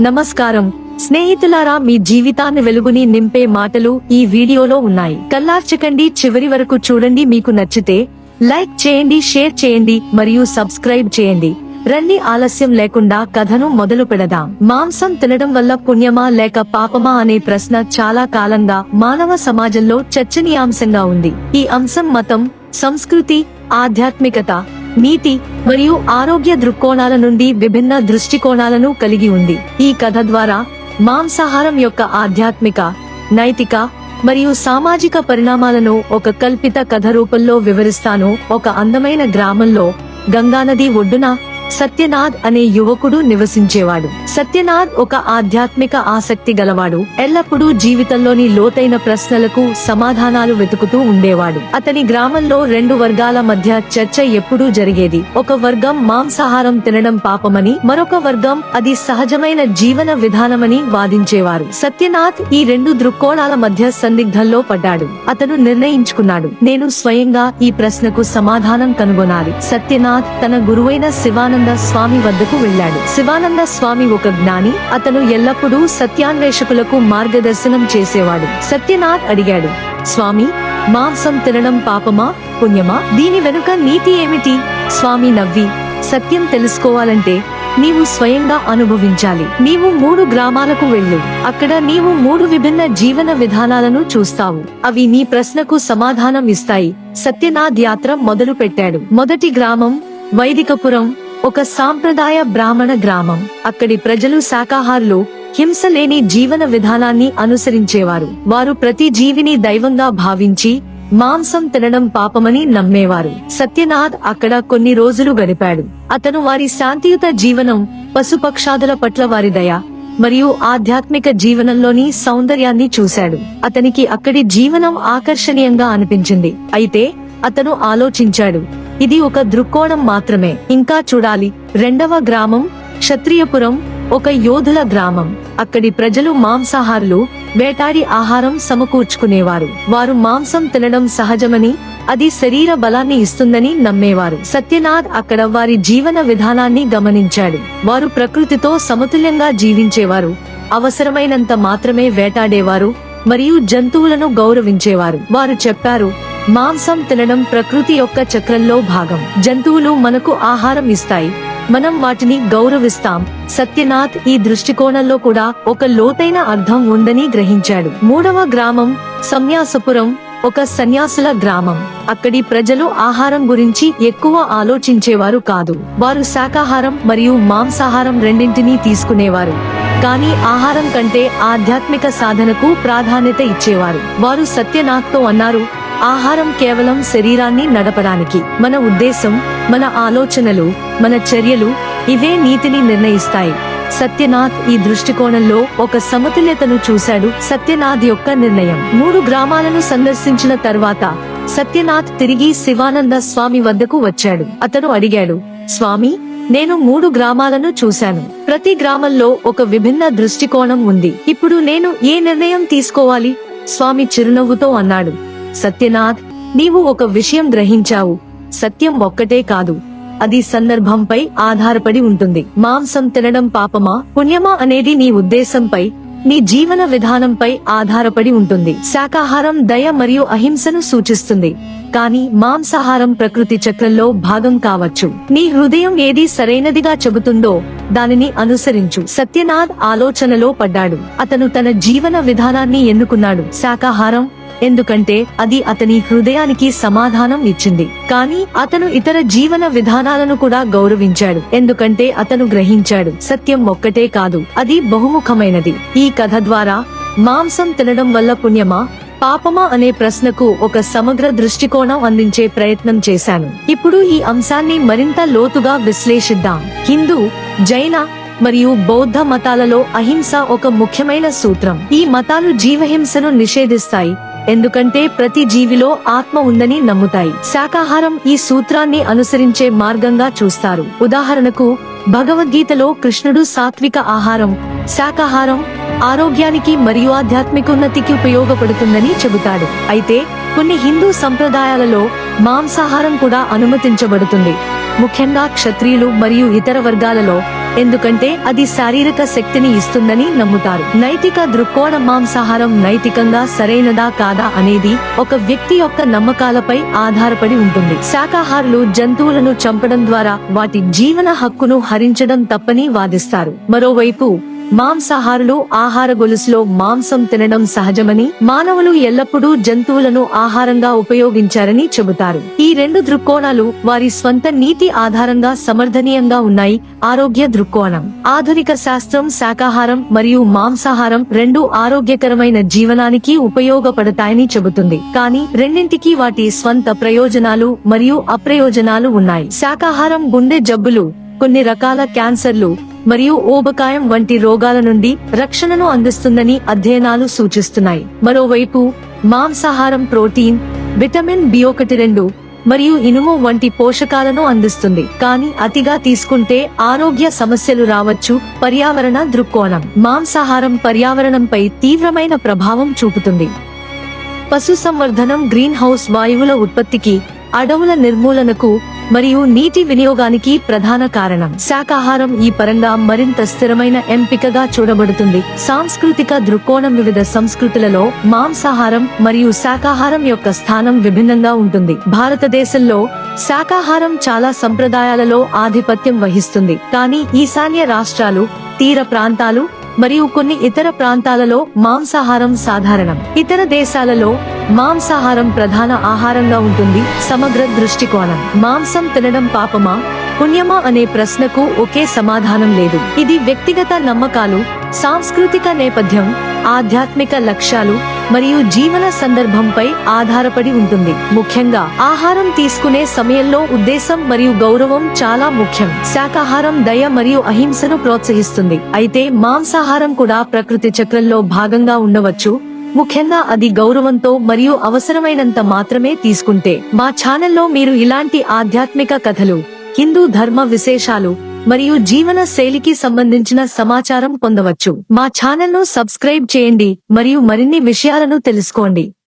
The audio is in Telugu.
నమస్కారం. స్నేహితులారా మీ జీవితాన్ని వెలుగుని నింపే మాటలు ఈ వీడియోలో ఉన్నాయి. కల్లార్చకండి చివరి వరకు చూడండి మీకు నచ్చితే లైక్ చేయండి షేర్ చేయండి మరియు సబ్స్క్రైబ్ చేయండి. రండి ఆలస్యం లేకుండా కథను మొదలు పెడదాం. మాంసం తినడం వల్ల పుణ్యమా లేక పాపమా అనే ప్రశ్న చాలా కాలంగా మానవ సమాజంలో చర్చనీయాంశంగా ఉంది. ఈ అంశం మతం సంస్కృతి ఆధ్యాత్మికత నీతి మరియు ఆరోగ్య దృక్కోణాల నుండి విభిన్న దృష్టికోణాలను కలిగి ఉంది. ఈ కథ ద్వారా మాంసాహారం యొక్క ఆధ్యాత్మిక నైతిక మరియు సామాజిక పరిణామాలను ఒక కల్పిత కథ రూపంలో వివరిస్తాను. ఒక అందమైన గ్రామంలో గంగానది ఒడ్డున సత్యనాథ్ అనే యువకుడు నివసించేవాడు. సత్యనాథ్ ఒక ఆధ్యాత్మిక ఆసక్తి గలవాడు. ఎల్లప్పుడూ జీవితంలోని లోతైన ప్రశ్నలకు సమాధానాలు వెతుకుతూ ఉండేవాడు. అతని గ్రామంలో రెండు వర్గాల మధ్య చర్చ ఎప్పుడూ జరిగేది. ఒక వర్గం మాంసాహారం తినడం పాపమని మరొక వర్గం అది సహజమైన జీవన విధానమని వాదించేవారు. సత్యనాథ్ ఈ రెండు దృక్కోణాల మధ్య సందిగ్ధంలో పడ్డాడు. అతను నిర్ణయించుకున్నాడు. నేను స్వయంగా ఈ ప్రశ్నకు సమాధానం కనుగొనాలి. సత్యనాథ్ తన గురువైన శివానంద స్వామి వద్దకు వెళ్ళాడు. శివానంద స్వామి ఒక జ్ఞాని అతను ఎల్లప్పుడూ సత్యాన్వేషకులకు మార్గదర్శనం చేసేవాడు. సత్యనాథ్ అడిగాడు స్వామి మాంసం తినడం పాపమా పుణ్యమా? దీని వెనుక నీతి ఏమిటి? స్వామి నవ్వి సత్యం తెలుసుకోవాలంటే నీవు స్వయంగా అనుభవించాలి. నీవు మూడు గ్రామాలకు వెళ్ళు. అక్కడ నీవు మూడు విభిన్న జీవన విధానాలను చూస్తావు. అవి నీ ప్రశ్నకు సమాధానం ఇస్తాయి. సత్యనాథ్ యాత్ర మొదలు పెట్టాడు మొదటి గ్రామం వైదికపురం ఒక సాంప్రదాయ బ్రాహ్మణ గ్రామం. అక్కడి ప్రజలు శాకాహారులు హింస లేని జీవన విధానాన్ని అనుసరించేవారు. వారు ప్రతి జీవిని దైవంగా భావించి మాంసం తినడం పాపమని నమ్మేవారు. సత్యనాథ్ అక్కడ కొన్ని రోజులు గడిపాడు. అతను వారి శాంతియుత జీవనం పశుపక్షాదుల పట్ల వారి దయ మరియు ఆధ్యాత్మిక జీవనంలోని సౌందర్యాన్ని చూశాడు. అతనికి అక్కడి జీవనం ఆకర్షణీయంగా అనిపించింది. అయితే అతను ఆలోచించాడు ఇది ఒక దృక్కోణం మాత్రమే. ఇంకా చూడాలి. రెండవ గ్రామం క్షత్రియపురం ఒక యోధుల గ్రామం. అక్కడి ప్రజలు మాంసాహారులు వేటాడి ఆహారం సమకూర్చుకునేవారు. వారు మాంసం తినడం సహజమని అది శరీర బలాన్ని ఇస్తుందని నమ్మేవారు. సత్యనాథ్ అక్కడ వారి జీవన విధానాన్ని గమనించాడు. వారు ప్రకృతితో సమతుల్యంగా జీవించేవారు. అవసరమైనంత మాత్రమే వేటాడేవారు మరియు జంతువులను గౌరవించేవారు. వారు చెప్పారు మాంసం తినడం ప్రకృతి యొక్క చక్రంలో భాగం. జంతువులు మనకు ఆహారం ఇస్తాయి. మనం వాటిని గౌరవిస్తాం. సత్యనాథ్ ఈ దృష్టికోణంలో కూడా ఒక లోతైన అర్థం ఉందని గ్రహించాడు. మూడవ గ్రామం సన్యాసపురం ఒక సన్యాసుల గ్రామం. అక్కడి ప్రజలు ఆహారం గురించి ఎక్కువ ఆలోచించేవారు కాదు. వారు శాకాహారం మరియు మాంసాహారం రెండింటినీ తీసుకునేవారు. కానీ ఆహారం కంటే ఆధ్యాత్మిక సాధనకు ప్రాధాన్యత ఇచ్చేవారు. వారు సత్యనాథ్తో అన్నారు ఆహారం కేవలం శరీరాన్ని నడపడానికి. మన ఉద్దేశం మన ఆలోచనలు మన చర్యలు ఇవే నీతిని నిర్ణయిస్తాయి. సత్యనాథ్ ఈ దృష్టికోణంలో ఒక సమతుల్యతను చూశాడు. సత్యనాథ్ యొక్క నిర్ణయం. మూడు గ్రామాలను సందర్శించిన తర్వాత సత్యనాథ్ తిరిగి శివానంద స్వామి వద్దకు వచ్చాడు. అతను అడిగాడు స్వామి నేను మూడు గ్రామాలను చూశాను. ప్రతి గ్రామంలో ఒక విభిన్న దృష్టికోణం ఉంది. ఇప్పుడు నేను ఏ నిర్ణయం తీసుకోవాలి? స్వామి చిరునవ్వుతో అన్నాడు సత్యనాథ్ నీవు ఒక విషయం గ్రహించావు. సత్యం ఒక్కటే కాదు. అది సందర్భంపై ఆధారపడి ఉంటుంది. మాంసం తినడం పాపమా? పుణ్యమా అనేది నీ ఉద్దేశంపై నీ జీవన విధానంపై ఆధారపడి ఉంటుంది. శాకాహారం దయ మరియు అహింసను సూచిస్తుంది. కానీ మాంసాహారం ప్రకృతి చక్రంలో భాగం కావచ్చు. నీ హృదయం ఏది సరైనదిగా చెబుతుందో దానిని అనుసరించు. సత్యనాథ్ ఆలోచనలో పడ్డాడు. అతను తన జీవన విధానాన్ని ఎన్నుకున్నాడు. శాకాహారం ఎందుకంటే అది అతని హృదయానికి సమాధానం ఇచ్చింది. కానీ అతను ఇతర జీవన విధానాలను కూడా గౌరవించాడు. ఎందుకంటే అతను గ్రహించాడు సత్యం ఒక్కటే కాదు అది బహుముఖమైనది. ఈ కథ ద్వారా మాంసం తినడం వల్ల పుణ్యమా? పాపమా అనే ప్రశ్నకు ఒక సమగ్ర దృష్టికోణం అందించే ప్రయత్నం చేశాను. ఇప్పుడు ఈ అంశాన్ని మరింత లోతుగా విశ్లేషిద్దాం. హిందూ జైన మరియు బౌద్ధ మతాలలో అహింస ఒక ముఖ్యమైన సూత్రం. ఈ మతాలు జీవహింసను నిషేధిస్తాయి. ఎందుకంటే ప్రతి జీవిలో ఆత్మ ఉందని నమ్ముతాయి. శాకాహారం ఈ సూత్రాన్ని అనుసరించే మార్గంగా చూస్తారు. ఉదాహరణకు భగవద్గీతలో కృష్ణుడు సాత్విక ఆహారం శాకాహారం ఆరోగ్యానికి మరియు ఆధ్యాత్మికోన్నతికి ఉపయోగపడుతుందని చెబుతాడు. అయితే కొన్ని హిందూ సంప్రదాయాలలో మాంసాహారం కూడా అనుమతించబడుతుంది. ముఖ్యంగా క్షత్రియులు మరియు ఇతర వర్గాలలో ఎందుకంటే అది శారీరక శక్తిని ఇస్తుందని నమ్ముతారు. నైతిక దృక్కోణ మాంసాహారం నైతికంగా సరైనదా కాదా అనేది ఒక వ్యక్తి యొక్క నమ్మకాలపై ఆధారపడి ఉంటుంది. శాకాహారులు జంతువులను చంపడం ద్వారా వాటి జీవన హక్కును హరించడం తప్పని వాదిస్తారు. మరోవైపు మాంసాహారులు ఆహార గొలుసులో మాంసం తినడం సహజమని మానవులు ఎల్లప్పుడూ జంతువులను ఆహారంగా ఉపయోగించారని చెబుతారు. ఈ రెండు దృక్కోణాలు వారి స్వంత నీతి ఆధారంగా సమర్థనీయంగా ఉన్నాయి. ఆరోగ్య దృక్కోణం. ఆధునిక శాస్త్రం శాకాహారం మరియు మాంసాహారం రెండు ఆరోగ్యకరమైన జీవనానికి ఉపయోగపడతాయని చెబుతుంది. కానీ రెండింటికి వాటి స్వంత ప్రయోజనాలు మరియు అప్రయోజనాలు ఉన్నాయి. శాకాహారం గుండె జబ్బులు కొన్ని రకాల క్యాన్సర్లు మరియు ఊబకాయం వంటి రోగాల నుండి రక్షణను అందిస్తుందని అధ్యయనాలు సూచిస్తున్నాయి. మరోవైపు మాంసాహారం ప్రోటీన్ విటమిన్ బి ఒకటి రెండు మరియు ఇనుము వంటి పోషకాలను అందిస్తుంది. కానీ అతిగా తీసుకుంటే ఆరోగ్య సమస్యలు రావచ్చు. పర్యావరణ దృక్కోణం. మాంసాహారం పర్యావరణంపై తీవ్రమైన ప్రభావం చూపుతుంది. పశు సంవర్ధనం గ్రీన్ హౌస్ వాయువుల ఉత్పత్తికి అడవుల నిర్మూలనకు మరియు నీటి వినియోగానికి ప్రధాన కారణం. శాకాహారం ఈ పరంగా మరింత స్థిరమైన ఎంపికగా చూడబడుతుంది. సాంస్కృతిక దృక్కోణం వివిధ సంస్కృతులలో మాంసాహారం మరియు శాకాహారం యొక్క స్థానం విభిన్నంగా ఉంటుంది. భారతదేశంలో శాకాహారం చాలా సంప్రదాయాలలో ఆధిపత్యం వహిస్తుంది. కానీ ఈశాన్య రాష్ట్రాలు తీర ప్రాంతాలు మరియు కొన్ని ఇతర ప్రాంతాలలో మాంసాహారం సాధారణం. ఇతర దేశాలలో మాంసాహారం ప్రధాన ఆహారంగా ఉంటుంది. సమగ్ర దృష్టికోణం. మాంసం తినడం పాపమా? పుణ్యమా అనే ప్రశ్నకు ఒకే సమాధానం లేదు. ఇది వ్యక్తిగత నమ్మకాలు సాంస్కృతిక నేపథ్యం ఆధ్యాత్మిక లక్ష్యాలు మరియు జీవన సందర్భంపై ఆధారపడి ఉంటుంది. ముఖ్యంగా ఆహారం తీసుకునే సమయంలో ఉద్దేశం మరియు గౌరవం చాలా ముఖ్యం. శాకాహారం దయ మరియు అహింసను ప్రోత్సహిస్తుంది. అయితే మాంసాహారం కూడా ప్రకృతి చక్రంలో భాగంగా ఉండవచ్చు. ముఖ్యంగా అది గౌరవంతో మరియు అవసరమైనంత మాత్రమే తీసుకుంటే. మా ఛానల్లో మీరు ఇలాంటి ఆధ్యాత్మిక కథలు హిందూ ధర్మ విశేషాలు మరియు జీవన శైలికి సంబంధించిన సమాచారం పొందవచ్చు. మా ఛానల్ను సబ్స్క్రైబ్ చేయండి మరియు మరిన్ని విషయాలను తెలుసుకోండి.